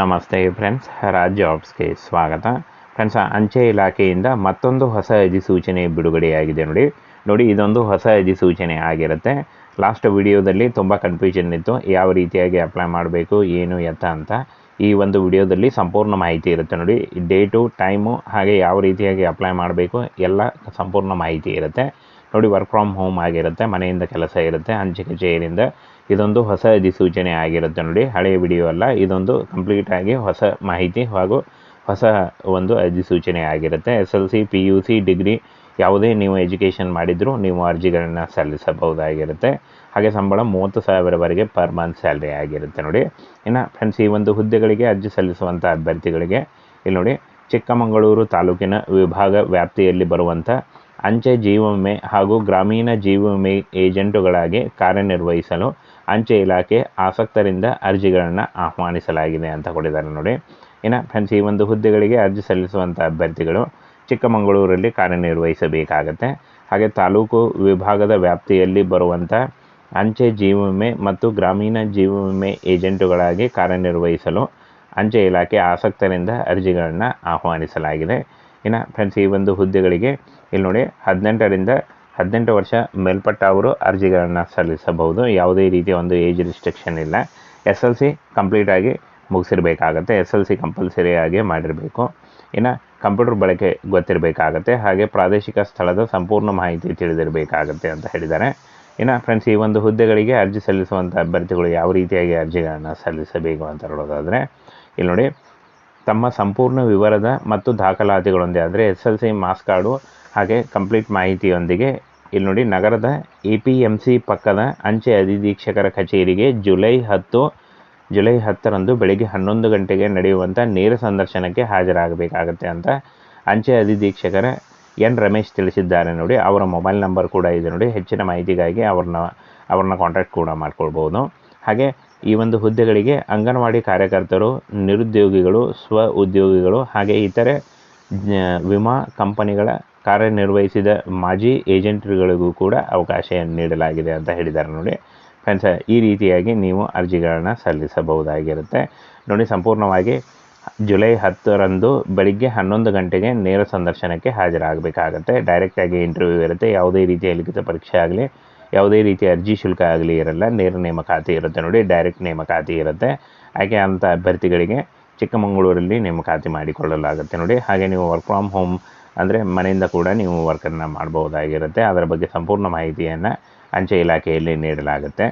ನಮಸ್ತೆ ಫ್ರೆಂಡ್ಸ್ ರಾಜ್ ಜಾಬ್ಸ್ಗೆ ಸ್ವಾಗತ. ಫ್ರೆಂಡ್ಸ್ ಅಂಚೆ ಇಲಾಖೆಯಿಂದ ಮತ್ತೊಂದು ಹೊಸ ಅಧಿಸೂಚನೆ ಬಿಡುಗಡೆಯಾಗಿದೆ ನೋಡಿ. ನೋಡಿ, ಇದೊಂದು ಹೊಸ ಅಧಿಸೂಚನೆ ಆಗಿರುತ್ತೆ. ಲಾಸ್ಟ್ ವಿಡಿಯೋದಲ್ಲಿ ತುಂಬ ಕನ್ಫ್ಯೂಷನ್ ಇತ್ತು. ಯಾವ ರೀತಿಯಾಗಿ ಅಪ್ಲೈ ಮಾಡಬೇಕು, ಏನು, ಎತ್ತ ಅಂತ. ಈ ಒಂದು ವಿಡಿಯೋದಲ್ಲಿ ಸಂಪೂರ್ಣ ಮಾಹಿತಿ ಇರುತ್ತೆ ನೋಡಿ. ಡೇಟು ಟೈಮು ಹಾಗೆ ಯಾವ ರೀತಿಯಾಗಿ ಅಪ್ಲೈ ಮಾಡಬೇಕು, ಎಲ್ಲ ಸಂಪೂರ್ಣ ಮಾಹಿತಿ ಇರುತ್ತೆ. ನೋಡಿ ವರ್ಕ್ ಫ್ರಮ್ ಹೋಮ್ ಆಗಿರುತ್ತೆ, ಮನೆಯಿಂದ ಕೆಲಸ ಇರುತ್ತೆ ಅಂಚೆ ಕಚೇರಿಯಿಂದ ಇದೊಂದು ಹೊಸ ಅಧಿಸೂಚನೆ ಆಗಿರುತ್ತೆ ನೋಡಿ ಹಳೆಯ ವಿಡಿಯೋ ಅಲ್ಲ, ಇದೊಂದು ಕಂಪ್ಲೀಟ್ ಆಗಿ ಹೊಸ ಮಾಹಿತಿ ಹಾಗೂ ಹೊಸ ಒಂದು ಅಧಿಸೂಚನೆ ಆಗಿರುತ್ತೆ. S L C P U C degree ಯಾವುದೇ ನೀವು ಎಜುಕೇಷನ್ ಮಾಡಿದರೂ ನೀವು ಅರ್ಜಿಗಳನ್ನು ಸಲ್ಲಿಸಬಹುದಾಗಿರುತ್ತೆ. ಹಾಗೆ ಸಂಬಳ ಮೂವತ್ತು ಸಾವಿರವರೆಗೆ ಪರ್ ಮಂತ್ ಸ್ಯಾಲ್ರಿ ಆಗಿರುತ್ತೆ ನೋಡಿ. ಇನ್ನು ಫ್ರೆಂಡ್ಸ್ ಈ ಒಂದು ಹುದ್ದೆಗಳಿಗೆ ಅರ್ಜಿ ಸಲ್ಲಿಸುವಂಥ ಅಭ್ಯರ್ಥಿಗಳಿಗೆ, ಇಲ್ಲಿ ನೋಡಿ, ಚಿಕ್ಕಮಗಳೂರು ತಾಲೂಕಿನ ವಿಭಾಗ ವ್ಯಾಪ್ತಿಯಲ್ಲಿ ಬರುವಂಥ ಅಂಚೆ ಜೀವ ವಿಮೆ ಹಾಗೂ ಗ್ರಾಮೀಣ ಜೀವ ವಿಮೆ ಏಜೆಂಟುಗಳಾಗಿ ಕಾರ್ಯನಿರ್ವಹಿಸಲು ಅಂಚೆ ಇಲಾಖೆ ಆಸಕ್ತರಿಂದ ಅರ್ಜಿಗಳನ್ನು ಆಹ್ವಾನಿಸಲಾಗಿದೆ ಅಂತ ಕೊಟ್ಟಿದ್ದಾರೆ ನೋಡಿ. ಇನ್ನು ಫ್ರೆಂಡ್ಸ್ ಈ ಒಂದು ಹುದ್ದೆಗಳಿಗೆ ಅರ್ಜಿ ಸಲ್ಲಿಸುವಂಥ ಅಭ್ಯರ್ಥಿಗಳು ಚಿಕ್ಕಮಗಳೂರಲ್ಲಿ ಕಾರ್ಯನಿರ್ವಹಿಸಬೇಕಾಗತ್ತೆ. ಹಾಗೆ ತಾಲೂಕು ವಿಭಾಗದ ವ್ಯಾಪ್ತಿಯಲ್ಲಿ ಬರುವಂಥ ಅಂಚೆ ಜೀವ ವಿಮೆ ಮತ್ತು ಗ್ರಾಮೀಣ ಜೀವ ವಿಮೆ ಏಜೆಂಟುಗಳಾಗಿ ಕಾರ್ಯನಿರ್ವಹಿಸಲು ಅಂಚೆ ಇಲಾಖೆ ಆಸಕ್ತರಿಂದ ಅರ್ಜಿಗಳನ್ನು ಆಹ್ವಾನಿಸಲಾಗಿದೆ. ಇನ್ನು ಫ್ರೆಂಡ್ಸ್ ಈ ಒಂದು ಹುದ್ದೆಗಳಿಗೆ ಇಲ್ಲಿ ನೋಡಿ ಹದಿನೆಂಟರಿಂದ ಹದಿನೆಂಟು ವರ್ಷ ಮೇಲ್ಪಟ್ಟ ಅವರು ಅರ್ಜಿಗಳನ್ನು ಸಲ್ಲಿಸಬಹುದು. ಯಾವುದೇ ರೀತಿಯ ಒಂದು ಏಜ್ ರಿಸ್ಟ್ರಿಕ್ಷನ್ ಇಲ್ಲ. ಎಸ್ ಎಲ್ ಸಿ ಕಂಪ್ಲೀಟಾಗಿ ಮುಗಿಸಿರಬೇಕಾಗತ್ತೆ. ಎಸ್ ಎಲ್ ಸಿ ಕಂಪಲ್ಸರಿಯಾಗಿ ಮಾಡಿರಬೇಕು. ಇನ್ನು ಕಂಪ್ಯೂಟರ್ ಬಳಕೆ ಗೊತ್ತಿರಬೇಕಾಗತ್ತೆ. ಹಾಗೆ ಪ್ರಾದೇಶಿಕ ಸ್ಥಳದ ಸಂಪೂರ್ಣ ಮಾಹಿತಿ ತಿಳಿದಿರಬೇಕಾಗತ್ತೆ ಅಂತ ಹೇಳಿದ್ದಾರೆ. ಇನ್ನು ಫ್ರೆಂಡ್ಸ್ ಈ ಒಂದು ಹುದ್ದೆಗಳಿಗೆ ಅರ್ಜಿ ಸಲ್ಲಿಸುವಂಥ ಅಭ್ಯರ್ಥಿಗಳು ಯಾವ ರೀತಿಯಾಗಿ ಅರ್ಜಿಗಳನ್ನು ಸಲ್ಲಿಸಬೇಕು ಅಂತ ಹೇಳೋದಾದರೆ ಇಲ್ಲಿ ನೋಡಿ ತಮ್ಮ ಸಂಪೂರ್ಣ ವಿವರದ ಮತ್ತು ದಾಖಲಾತಿಗಳೊಂದಿಗೆ ಅಂದರೆ S L C marks card ಹಾಗೆ ಕಂಪ್ಲೀಟ್ ಮಾಹಿತಿಯೊಂದಿಗೆ. ಇಲ್ಲಿ ನೋಡಿ, ನಗರದ ಎ ಪಿ ಎಂ ಸಿ ಪಕ್ಕದ ಅಂಚೆ ಅಧೀಕ್ಷಕರ ಕಚೇರಿಗೆ ಜುಲೈ ಹತ್ತು, ಜುಲೈ ಹತ್ತರಂದು ಬೆಳಗ್ಗೆ ಹನ್ನೊಂದು ಗಂಟೆಗೆ ನಡೆಯುವಂಥ ನೇರ ಸಂದರ್ಶನಕ್ಕೆ ಹಾಜರಾಗಬೇಕಾಗತ್ತೆ ಅಂತ ಅಂಚೆ ಅಧಿಧೀಕ್ಷಕರ ಎನ್ ರಮೇಶ್ ತಿಳಿಸಿದ್ದಾರೆ ನೋಡಿ. ಅವರ ಮೊಬೈಲ್ ನಂಬರ್ ಕೂಡ ಇದೆ ನೋಡಿ. ಹೆಚ್ಚಿನ ಮಾಹಿತಿಗಾಗಿ ಅವ್ರನ್ನ ಅವ್ರನ್ನ ಕಾಂಟ್ಯಾಕ್ಟ್ ಕೂಡ ಮಾಡ್ಕೊಳ್ಬೋದು. ಹಾಗೆ ಈ ಒಂದು ಹುದ್ದೆಗಳಿಗೆ ಅಂಗನವಾಡಿ ಕಾರ್ಯಕರ್ತರು, ನಿರುದ್ಯೋಗಿಗಳು, ಸ್ವ ಉದ್ಯೋಗಿಗಳು ಹಾಗೆ ಇತರೆ ವಿಮಾ ಕಂಪನಿಗಳ ಕಾರ್ಯನಿರ್ವಹಿಸಿದ ಮಾಜಿ ಏಜೆಂಟ್ಗಳಿಗೂ ಕೂಡ ಅವಕಾಶ ನೀಡಲಾಗಿದೆ ಅಂತ ಹೇಳಿದ್ದಾರೆ ನೋಡಿ. ಫ್ರೆಂಡ್ಸ್ ಈ ರೀತಿಯಾಗಿ ನೀವು ಅರ್ಜಿಗಳನ್ನು ಸಲ್ಲಿಸಬಹುದಾಗಿರುತ್ತೆ. ನೋಡಿ, ಸಂಪೂರ್ಣವಾಗಿ ಜುಲೈ ಹತ್ತರಂದು ಬೆಳಿಗ್ಗೆ ಹನ್ನೊಂದು ಗಂಟೆಗೆ ನೇರ ಸಂದರ್ಶನಕ್ಕೆ ಹಾಜರಾಗಬೇಕಾಗತ್ತೆ. ಡೈರೆಕ್ಟಾಗಿ ಇಂಟರ್ವ್ಯೂ ಇರುತ್ತೆ. ಯಾವುದೇ ರೀತಿಯ ಲಿಖಿತ ಪರೀಕ್ಷೆ ಆಗಲಿ ಯಾವುದೇ ರೀತಿಯ ಅರ್ಜಿ ಶುಲ್ಕ ಆಗಲಿ ಇರಲ್ಲ, ನೇರ ನೇಮಕಾತಿ ಇರುತ್ತೆ ನೋಡಿ ಡೈರೆಕ್ಟ್ ನೇಮಕಾತಿ ಇರುತ್ತೆ. ಹಾಗೆ ಅಂಥ ಅಭ್ಯರ್ಥಿಗಳಿಗೆ ಚಿಕ್ಕಮಗಳೂರಲ್ಲಿ ನೇಮಕಾತಿ ಮಾಡಿಕೊಳ್ಳಲಾಗುತ್ತೆ ನೋಡಿ. ಹಾಗೆ ನೀವು ವರ್ಕ್ ಫ್ರಮ್ ಹೋಮ್ ಅಂದರೆ ಮನೆಯಿಂದ ಕೂಡ ನೀವು ವರ್ಕನ್ನು ಮಾಡ್ಬೋದಾಗಿರುತ್ತೆ ಅದರ ಬಗ್ಗೆ ಸಂಪೂರ್ಣ ಮಾಹಿತಿಯನ್ನು ಅಂಚೆ ಇಲಾಖೆಯಲ್ಲಿ ನೀಡಲಾಗುತ್ತೆ.